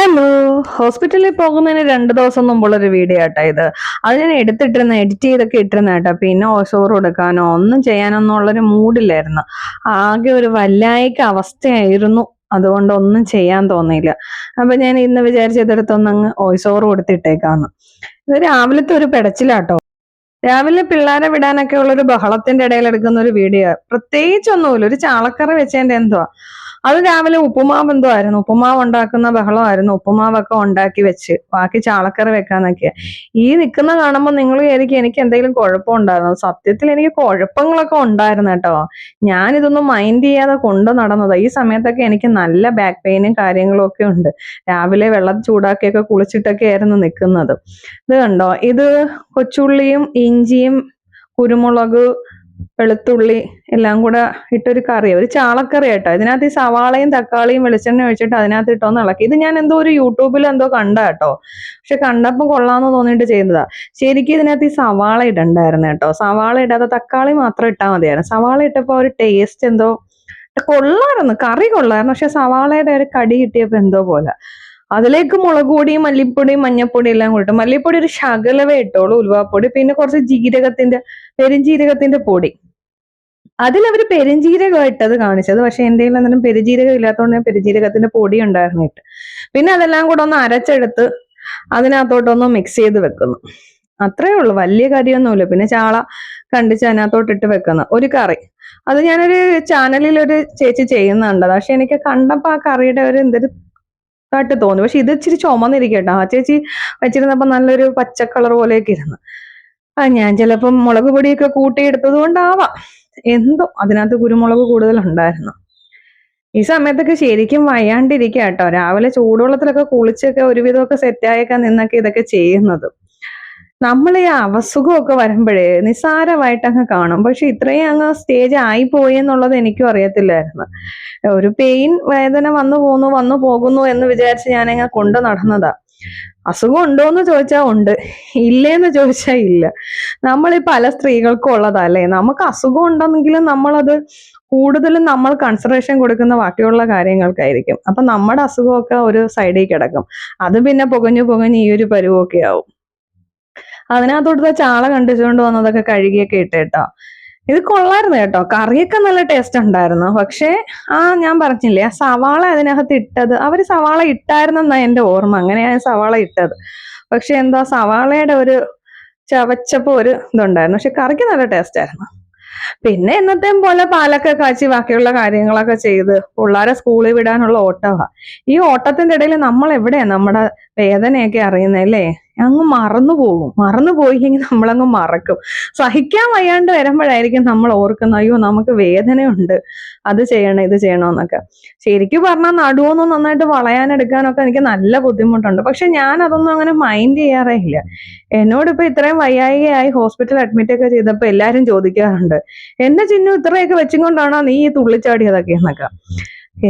Hello ഹോസ്പിറ്റലിൽ പോകുന്നതിന് രണ്ട് ദിവസം മുമ്പുള്ളൊരു വീഡിയോ ആട്ടോ ഇത്. അത് ഞാൻ എടുത്തിട്ടിരുന്ന എഡിറ്റ് ചെയ്തൊക്കെ ഇട്ടിരുന്ന കേട്ടോ പിന്നെ ഓഷോർ കൊടുക്കാനോ ഒന്നും ചെയ്യാനൊന്നും ഉള്ളൊരു മൂഡില്ലായിരുന്നു ആകെ ഒരു വല്ലായിക്ക അവസ്ഥയായിരുന്നു. അതുകൊണ്ട് ഒന്നും ചെയ്യാൻ തോന്നിയില്ല. അപ്പൊ ഞാൻ ഇന്ന് വിചാരിച്ചതെടുത്തൊന്നങ്ങ് വോയിസ് ഓവർ കൊടുത്തിട്ടേക്കാന്ന്. ഇത് രാവിലത്തെ ഒരു പെടച്ചിലാട്ടോ. രാവിലെ പിള്ളേരെ വിടാനൊക്കെ ഉള്ളൊരു ബഹളത്തിന്റെ ഇടയിൽ എടുക്കുന്ന ഒരു വീഡിയോ പ്രത്യേകിച്ചൊന്നുമില്ല. ഒരു ചാളക്കറി വെച്ചതിന്റെ എന്തുവാ? അത് രാവിലെ ഉപ്പുമാവ് എന്തോ ആയിരുന്നു. ഉപ്പുമാവ് ഉണ്ടാക്കുന്ന ബഹളമായിരുന്നു. ഉപ്പുമാവൊക്കെ ഉണ്ടാക്കി വെച്ച്. ബാക്കി ചാളക്കറി വെക്കാന്നൊക്കെ. ഈ നിൽക്കുന്ന കാണുമ്പോൾ നിങ്ങൾ വിചാരിക്കും എനിക്ക് എന്തെങ്കിലും കുഴപ്പം കുഴപ്പമുണ്ടായിരുന്നു സത്യത്തിൽ എനിക്ക് കുഴപ്പങ്ങളൊക്കെ ഉണ്ടായിരുന്നു കേട്ടോ. ഞാൻ ഇതൊന്നും മൈൻഡ് ചെയ്യാതെ കൊണ്ടു നടന്നത്. ഈ സമയത്തൊക്കെ എനിക്ക് നല്ല ബാക്ക് പെയിനും കാര്യങ്ങളും ഒക്കെ ഉണ്ട്. രാവിലെ വെള്ളം ചൂടാക്കിയൊക്കെ കുളിച്ചിട്ടൊക്കെ ആയിരുന്നു നിൽക്കുന്നത് ഇത് കണ്ടോ? ഇത് കൊച്ചുള്ളിയും ഇഞ്ചിയും കുരുമുളക് വെളുത്തുള്ളി എല്ലാം കൂടെ ഇട്ടൊരു കറി ഒരു ചാളക്കറി ആയിട്ടോ. ഇതിനകത്ത് ഈ സവാളയും തക്കാളിയും വെളിച്ചെണ്ണ ഒഴിച്ചിട്ട് അതിനകത്ത് ഇട്ടോന്ന് ഇളക്കി. ഇത് ഞാൻ എന്തോ ഒരു യൂട്യൂബിൽ എന്തോ കണ്ട കേട്ടോ. പക്ഷെ കണ്ടപ്പോൾ കൊള്ളാന്ന് തോന്നിയിട്ട് ചെയ്യുന്നതാ ശരിക്കും ഇതിനകത്ത് ഈ സവാള ഇടണ്ടായിരുന്നു കേട്ടോ. സവാള ഇടാതെ തക്കാളി മാത്രം ഇട്ടാൽ മതിയായിരുന്നു. സവാള ഇട്ടപ്പോൾ ഒരു ടേസ്റ്റ് എന്തോ കൊള്ളായിരുന്നു. കറി കൊള്ളായിരുന്നു. പക്ഷെ സവാളയുടെ ഒരു കടി കിട്ടിയപ്പോൾ എന്തോ പോലെ. അതിലേക്ക് മുളക് പൊടിയും മല്ലിപ്പൊടിയും മഞ്ഞപ്പൊടിയും എല്ലാം കൂട്ടും മല്ലിപ്പൊടി ഒരു ശകലവേ ഇട്ടോളൂ ഉലുവാപ്പൊടി പിന്നെ കുറച്ച് ജീരകത്തിന്റെ പെരുംജീരകത്തിന്റെ പൊടി. അതിലവർ പെരുംജീരകം ഇട്ടത് കാണിച്ചത് പക്ഷെ എന്റെ കയ്യിൽ അന്നേരം പെരുജീരകം ഇല്ലാത്തതുകൊണ്ട് ഞാൻ പെരുജീരകത്തിന്റെ പൊടി ഉണ്ടായിരുന്നിട്ട് പിന്നെ അതെല്ലാം കൂടെ ഒന്ന് അരച്ചെടുത്ത് അതിനകത്തോട്ടൊന്ന് മിക്സ് ചെയ്ത് വെക്കുന്നു. അത്രേ ഉള്ളൂ വലിയ കാര്യമൊന്നുമില്ല പിന്നെ ചാള കണ്ടിച്ച് അതിനകത്തോട്ടിട്ട് വെക്കുന്ന ഒരു കറി. അത് ഞാനൊരു ചാനലിൽ ഒരു ചേച്ചി ചെയ്യുന്നുണ്ട് പക്ഷെ എനിക്ക് കണ്ടപ്പോൾ ആ കറിയുടെ ഒരു എന്തൊരു ആയിട്ട് തോന്നി. പക്ഷെ ഇത് ഇച്ചിരി ചുമന്നിരിക്കട്ടോ. ആ ചേച്ചി വെച്ചിരുന്നപ്പോ നല്ലൊരു പച്ച കളർ പോലെയൊക്കെ ഇരുന്നു. ആ ഞാൻ ചിലപ്പം മുളക് പൊടിയൊക്കെ കൂട്ടിയെടുത്തത് കൊണ്ടാവാം എന്തോ അതിനകത്ത് കുരുമുളക് കൂടുതൽ ഉണ്ടായിരുന്നു ഈ സമയത്തൊക്കെ ശരിക്കും വയ്യാണ്ടിരിക്കുക രാവിലെ ചൂടുവെള്ളത്തിലൊക്കെ കുളിച്ചൊക്കെ ഒരുവിധമൊക്കെ സെറ്റായൊക്കെ നിന്നൊക്കെ ഇതൊക്കെ ചെയ്യുന്നത്. നമ്മൾ ഈ ഒക്കെ വരുമ്പോഴേ നിസ്സാരമായിട്ട് അങ്ങ് കാണും. പക്ഷെ ഇത്രയും അങ്ങ് സ്റ്റേജ് ആയി പോയി എന്നുള്ളത് എനിക്കും അറിയത്തില്ലായിരുന്നു. ഒരു പെയിൻ വേദന വന്നു പോന്നു വന്നു പോകുന്നു എന്ന് വിചാരിച്ച് ഞാനങ്ങ് കൊണ്ട് നടന്നതാ. അസുഖം ഉണ്ടോ എന്ന് ചോദിച്ചാൽ ഉണ്ട്. ഇല്ലേന്ന് ചോദിച്ചാൽ ഇല്ല. നമ്മൾ ഈ പല സ്ത്രീകൾക്കും ഉള്ളതാ അല്ലേ? നമുക്ക് അസുഖം ഉണ്ടെന്നെങ്കിലും നമ്മളത് കൂടുതലും നമ്മൾ കൺസിഡറേഷൻ കൊടുക്കുന്ന ബാക്കിയുള്ള കാര്യങ്ങൾക്കായിരിക്കും. അപ്പൊ നമ്മുടെ അസുഖമൊക്കെ ഒരു സൈഡിൽ കിടക്കും. അത് പിന്നെ പുകഞ്ഞു പുകഞ്ഞ് ഈ ഒരു പരുവമൊക്കെ ആവും. അതിനകത്തോട്ട് ചാള കണ്ടിച്ചുകൊണ്ട് വന്നതൊക്കെ കഴുകിയൊക്കെ ഇട്ടേട്ടോ ഇത് കൊള്ളായിരുന്നു കേട്ടോ. കറിയൊക്കെ നല്ല ടേസ്റ്റ് ഉണ്ടായിരുന്നു. പക്ഷേ ആ ഞാൻ പറഞ്ഞില്ലേ ആ സവാള അതിനകത്ത് ഇട്ടത് അവർ സവാള ഇട്ടായിരുന്നെന്നാ എന്റെ ഓർമ്മ. അങ്ങനെയാണ് സവാള ഇട്ടത്. പക്ഷെ എന്താ സവാളയുടെ ഒരു ചവച്ചപ്പോ ഒരു ഇതുണ്ടായിരുന്നു. പക്ഷെ കറിക്ക് നല്ല ടേസ്റ്റ് ആയിരുന്നു. പിന്നെ എന്നത്തെയും പോലെ പാലൊക്കെ കാച്ചി ബാക്കിയുള്ള കാര്യങ്ങളൊക്കെ ചെയ്ത് പിള്ളേരെ സ്കൂളിൽ വിടാനുള്ള ഓട്ടമാണ് ഈ ഓട്ടത്തിന്റെ ഇടയിൽ നമ്മൾ എവിടെയാ നമ്മുടെ വേദനയൊക്കെ അറിയുന്നല്ലേ അങ്ങ് മറന്നു പോകും. മറന്നു പോയില്ലെങ്കിൽ നമ്മളങ്ങ് മറക്കും. സഹിക്കാൻ വയ്യാണ്ട് വരുമ്പോഴായിരിക്കും നമ്മൾ ഓർക്കുന്നത് അയ്യോ നമുക്ക് വേദനയുണ്ട്. അത് ചെയ്യണം ഇത് ചെയ്യണമെന്നൊക്കെ ശരിക്കും പറഞ്ഞാൽ നടുവൊന്നും നന്നായിട്ട് വളയാനെടുക്കാനൊക്കെ എനിക്ക് നല്ല ബുദ്ധിമുട്ടുണ്ട്. പക്ഷെ ഞാൻ അതൊന്നും അങ്ങനെ മൈൻഡ് ചെയ്യാറേ ഇല്ല. എന്നോട് ഇപ്പൊ ഇത്രയും വയ്യായികയായി ഹോസ്പിറ്റൽ അഡ്മിറ്റ് ഒക്കെ ചെയ്തപ്പോൾ എല്ലാവരും ചോദിക്കാറുണ്ട് എന്റെ ചിഹ്നം ഇത്രയൊക്കെ വെച്ചുകൊണ്ടാണോ നീ ഈ തുള്ളിച്ചാടിയതൊക്കെ? എന്നൊക്കെ.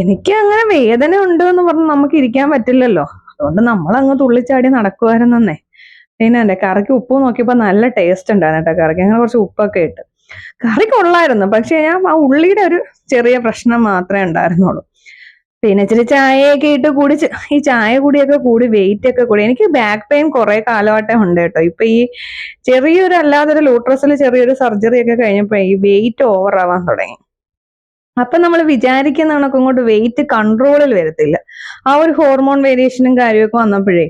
എനിക്ക് അങ്ങനെ വേദന ഉണ്ട് എന്ന് പറഞ്ഞ് നമുക്ക് ഇരിക്കാൻ പറ്റില്ലല്ലോ. അതുകൊണ്ട് നമ്മൾ അങ്ങ് തുള്ളിച്ചാടി നടക്കുമായിരുന്നേ പിന്നെ എന്റെ കറിക്ക് ഉപ്പ് നോക്കിയപ്പോ നല്ല ടേസ്റ്റ് ഉണ്ടായിരുന്നു കേട്ടോ കറിക്ക്. അങ്ങനെ കുറച്ച് ഉപ്പൊക്കെ ഇട്ട്. കറി കൊള്ളായിരുന്നു പക്ഷെ ഞാൻ ആ ഉള്ളിയുടെ ഒരു ചെറിയ പ്രശ്നം മാത്രമേ ഉണ്ടായിരുന്നുള്ളൂ. പിന്നെ ഇച്ചിരി ചായയൊക്കെ ഇട്ട് കൂടി ഈ ചായ കൂടിയൊക്കെ കൂടി വെയിറ്റ് ഒക്കെ കൂടി. എനിക്ക് ബാക്ക് പെയിൻ കുറെ കാലമായിട്ടേ ഉണ്ട് കേട്ടോ. ഇപ്പൊ ഈ ചെറിയൊരു അല്ലാതൊരു ലൂട്രസിൽ ചെറിയൊരു സർജറി ഒക്കെ കഴിഞ്ഞപ്പോ ഈ വെയിറ്റ് ഓവർ ആവാൻ തുടങ്ങി. അപ്പൊ നമ്മൾ വിചാരിക്കുന്ന കണക്ക് അങ്ങോട്ട് വെയിറ്റ് കൺട്രോളിൽ വരത്തില്ല. ആ ഒരു ഹോർമോൺ വേരിയേഷനും കാര്യമൊക്കെ വന്നപ്പോഴേ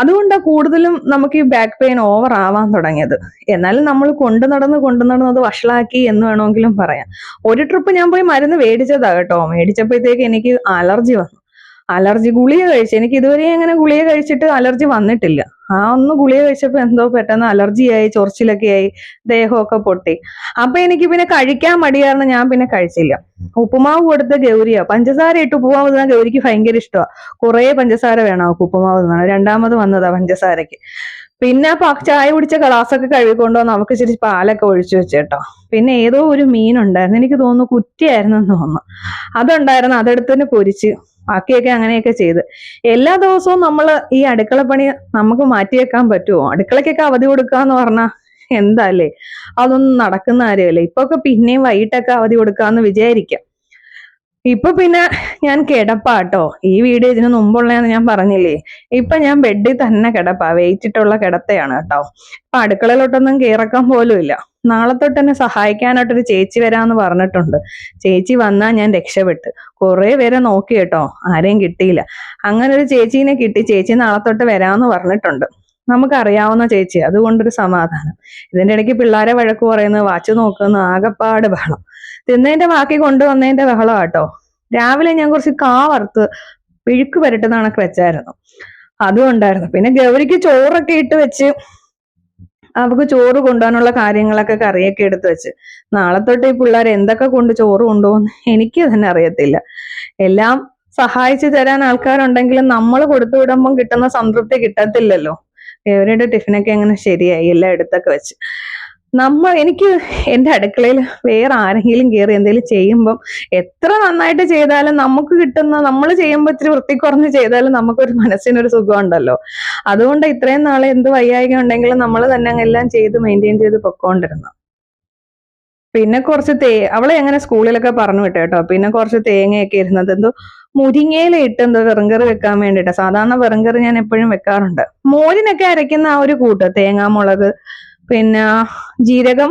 അതുകൊണ്ടാണ് കൂടുതലും നമുക്ക് ഈ ബാക്ക് പെയിൻ ഓവർ ആവാൻ തുടങ്ങിയത്. എന്നാലും നമ്മൾ കൊണ്ടു നടന്ന് കൊണ്ടു നടന്നത് വഷളാക്കി എന്ന് വേണമെങ്കിലും പറയാം. ഒരു ട്രിപ്പ് ഞാൻ പോയി മരുന്ന് മേടിച്ചതാ കേട്ടോ. മേടിച്ചപ്പോഴത്തേക്ക് എനിക്ക് അലർജി വന്നു. അലർജി ഗുളിക കഴിച്ചു. എനിക്ക് ഇതുവരെ അങ്ങനെ ഗുളിക കഴിച്ചിട്ട് അലർജി വന്നിട്ടില്ല. ആ ഒന്ന് ഗുളിക കഴിച്ചപ്പോൾ എന്തോ പെട്ടെന്ന് അലർജിയായി ചൊറിച്ചിലൊക്കെ ആയി ദേഹമൊക്കെ പൊട്ടി. അപ്പൊ എനിക്ക് പിന്നെ കഴിക്കാൻ മടിയായിരുന്നു ഞാൻ പിന്നെ കഴിച്ചില്ല. ഉപ്പുമാവ് കൊടുത്ത ഗൗരിയാ. പഞ്ചസാര ഇട്ട് ഉപ്പുമാവ് തിന്നാൻ ഗൗരിക്ക് ഭയങ്കര ഇഷ്ടമാ കുറേ പഞ്ചസാര വേണം അവൾക്ക് ഉപ്പുമാവ് തിന്നാൻ. രണ്ടാമത് വന്നതാ പഞ്ചസാരക്ക് പിന്നെ ചായ കുടിച്ച ഗ്ലാസ്സൊക്കെ കഴുകിക്കൊണ്ടോ നമുക്ക് ഇച്ചിരി പാലൊക്കെ ഒഴിച്ചു വെച്ചേട്ടോ. പിന്നെ ഏതോ ഒരു മീനുണ്ടായിരുന്നു. എനിക്ക് തോന്നുന്നു കുറ്റിയായിരുന്നു എന്ന് തോന്നുന്നു. അതുണ്ടായിരുന്നു അതെടുത്തന്നെ പൊരിച്ച്. ബാക്കിയൊക്കെ അങ്ങനെയൊക്കെ ചെയ്ത്. എല്ലാ ദിവസവും നമ്മൾ ഈ അടുക്കള പണി നമുക്ക് മാറ്റിയേക്കാൻ പറ്റുമോ അടുക്കളയ്ക്കൊക്കെ അവധി കൊടുക്കുക എന്ന് പറഞ്ഞാൽ എന്താ അല്ലേ? അതൊന്നും നടക്കുന്ന കാര്യമല്ലേ? ഇപ്പൊ ഒക്കെ പിന്നെയും വൈകിട്ടൊക്കെ അവധി കൊടുക്കാന്ന് വിചാരിക്കാം. ഇപ്പൊ പിന്നെ ഞാൻ കിടപ്പാട്ടോ. ഈ വീഡിയോ ഇതിന് മുമ്പുള്ളതെന്ന് ഞാൻ പറഞ്ഞില്ലേ? ഇപ്പൊ ഞാൻ ബെഡിൽ തന്നെ കിടപ്പാ. വെയിച്ചിട്ടുള്ള കിടത്തയാണ് കേട്ടോ. ഇപ്പൊ അടുക്കളയിലോട്ടൊന്നും കീറക്കാൻ പോലും ഇല്ല. നാളെ തൊട്ട് എന്നെ സഹായിക്കാനായിട്ടൊരു ചേച്ചി വരാന്ന് പറഞ്ഞിട്ടുണ്ട്. ചേച്ചി വന്നാൽ ഞാൻ രക്ഷപ്പെട്ട്. കുറെ പേരെ നോക്കി കേട്ടോ. ആരെയും കിട്ടിയില്ല. അങ്ങനെ ഒരു ചേച്ചീനെ കിട്ടി. ചേച്ചി നാളെ തൊട്ട് വരാന്ന് പറഞ്ഞിട്ടുണ്ട്. നമുക്കറിയാവുന്ന ചേച്ചി അതുകൊണ്ടൊരു സമാധാനം. ഇതിന്റെ ഇടയ്ക്ക് പിള്ളേരെ വഴക്ക് പറയുന്നത് വാച്ച് നോക്കുന്ന ആകപ്പാട് ബഹളം. തിന്നതിന്റെ ബാക്കി കൊണ്ടുവന്നതിന്റെ ബഹളം കേട്ടോ രാവിലെ ഞാൻ കുറച്ച് കാ വറുത്ത് പിഴുക്ക് വരട്ടുന്ന കണക്ക് വെച്ചായിരുന്നു. അതും ഉണ്ടായിരുന്നു പിന്നെ ഗൗരിക്ക് ചോറൊക്കെ ഇട്ട് വെച്ച് അവക്ക് ചോറ് കൊണ്ടുപോകാനുള്ള കാര്യങ്ങളൊക്കെ കറിയൊക്കെ എടുത്ത് വെച്ച്. നാളെ തൊട്ട് ഈ പിള്ളേർ എന്തൊക്കെ കൊണ്ട് ചോറ് കൊണ്ടുപോകുന്നു എനിക്ക് തന്നെ അറിയത്തില്ല. എല്ലാം സഹായിച്ചു തരാൻ ആൾക്കാരുണ്ടെങ്കിലും നമ്മൾ കൊടുത്തു വിടുമ്പം കിട്ടുന്ന സംതൃപ്തി കിട്ടത്തില്ലല്ലോ. ഗൗരിയുടെ ടിഫിനൊക്കെ അങ്ങനെ ശരിയായി? എല്ലാം എടുത്തൊക്കെ വെച്ച്. നമ്മൾ എനിക്ക് എന്റെ അടുക്കളയിൽ വേറെ ആരെങ്കിലും കയറി എന്തെങ്കിലും ചെയ്യുമ്പം എത്ര നന്നായിട്ട് ചെയ്താലും നമുക്ക് കിട്ടുന്ന നമ്മൾ ചെയ്യുമ്പോൾ ഇത്തിരി വൃത്തി കുറഞ്ഞ് ചെയ്താലും നമുക്കൊരു മനസ്സിനൊരു സുഖം ഉണ്ടല്ലോ അതുകൊണ്ട് ഇത്രയും നാളെ എന്ത് വയ്യായിക ഉണ്ടെങ്കിലും നമ്മൾ തന്നെ എല്ലാം ചെയ്ത് മെയിന്റെയിൻ ചെയ്ത് പൊക്കോണ്ടിരുന്നു. പിന്നെ കുറച്ച് തേ അവളെ എങ്ങനെ സ്കൂളിലൊക്കെ പറഞ്ഞു വിട്ടു കേട്ടോ. പിന്നെ കുറച്ച് തേങ്ങയൊക്കെ ഇരുന്നത്. എന്തോ മുരിങ്ങയില ഇട്ട് എന്തോ വെറുങ്കറി വെക്കാൻ വേണ്ടിയിട്ട് സാധാരണ വെറുങ്കറി ഞാൻ എപ്പോഴും വെക്കാറുണ്ട്. മോരിനൊക്കെ അരയ്ക്കുന്ന ആ ഒരു കൂട്ട് തേങ്ങാമുളക് പിന്നെ ജീരകം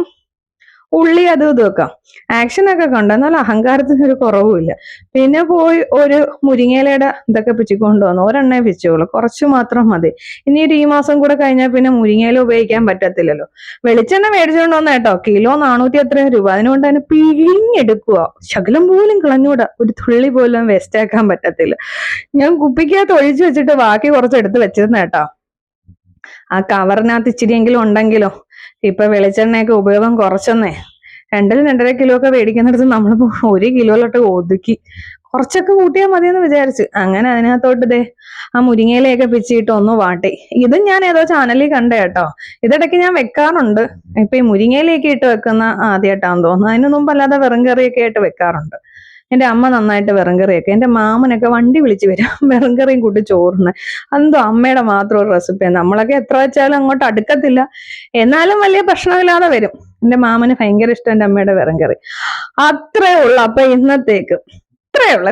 ഉള്ളി അതും ഇതും വെക്കാം ആക്ഷനൊക്കെ കണ്ടു. എന്നാൽ അഹങ്കാരത്തിന് ഒരു കുറവുമില്ല പിന്നെ പോയി ഒരു മുരിങ്ങയിലയുടെ ഇതൊക്കെ പിച്ചിക്കൊണ്ട് വന്നു. ഒരെണ്ണേ പിച്ചുള്ളൂ കുറച്ച് മാത്രം മതി. ഇനി ഒരു ഈ മാസം കൂടെ കഴിഞ്ഞാൽ പിന്നെ മുരിങ്ങയില ഉപയോഗിക്കാൻ പറ്റത്തില്ലല്ലോ. വെളിച്ചെണ്ണ മേടിച്ചുകൊണ്ട് വന്ന കേട്ടോ. കിലോ നാനൂറ്റി എത്രയോ രൂപ. അതിനുകൊണ്ട് അതിനെ പിഴിഞ്ഞെടുക്കുക. ശകലം പോലും കളഞ്ഞൂടാ ഒരു തുള്ളി പോലും വേസ്റ്റ് ആക്കാൻ പറ്റത്തില്ല. ഞാൻ കുപ്പിക്കകത്ത് ഒഴിച്ചു വെച്ചിട്ട് ബാക്കി കുറച്ച് എടുത്ത് വെച്ചിരുന്ന കേട്ടോ. ആ കവറിനകത്ത് ഇച്ചിരിയെങ്കിലും ഉണ്ടെങ്കിലോ? ഇപ്പൊ വെളിച്ചെണ്ണയൊക്കെ ഉപയോഗം കുറച്ചെന്നേ. രണ്ടിൽ രണ്ടര കിലോ ഒക്കെ മേടിക്കുന്നിടത്ത് നമ്മളിപ്പോ ഒരു കിലോയിലോട്ട് ഒതുക്കി കുറച്ചൊക്കെ കൂട്ടിയാൽ മതിയെന്ന് വിചാരിച്ചു. അങ്ങനെ അതിനകത്തോട്ട് ദേ ആ മുരിങ്ങയിലയൊക്കെ പിച്ചിട്ട് ഒന്ന് വാട്ടി. ഇതും ഞാൻ ഏതോ ചാനലിൽ കണ്ട കേട്ടോ. ഇതിടയ്ക്ക് ഞാൻ വെക്കാറുണ്ട്. ഇപ്പൊ ഈ മുരിങ്ങയിലേക്ക് ഇട്ട് വെക്കുന്ന ആദ്യമായിട്ടാന്ന് തോന്നുന്നു. അതിന് മുമ്പ് അല്ലാതെ വെറും കറിയൊക്കെ ആയിട്ട് വെക്കാറുണ്ട്. എന്റെ അമ്മ നന്നായിട്ട് വെറും കറിയൊക്കെ എന്റെ മാമനൊക്കെ വണ്ടി വിളിച്ച് വരും. വെറും കറിയും കൂട്ടി ചോറിന്. എന്തോ അമ്മയുടെ മാത്രം ഒരു റെസിപ്പി നമ്മളൊക്കെ എത്ര വെച്ചാലും അങ്ങോട്ട് അടുക്കത്തില്ല. എന്നാലും വലിയ പ്രശ്നമില്ലാതെ വരും. എന്റെ മാമന് ഭയങ്കര ഇഷ്ടം എന്റെ അമ്മയുടെ വെറും കറി അത്രേ ഉള്ളു. അപ്പൊ ഇന്നത്തേക്ക്. ഇത്രേ ഉള്ളു.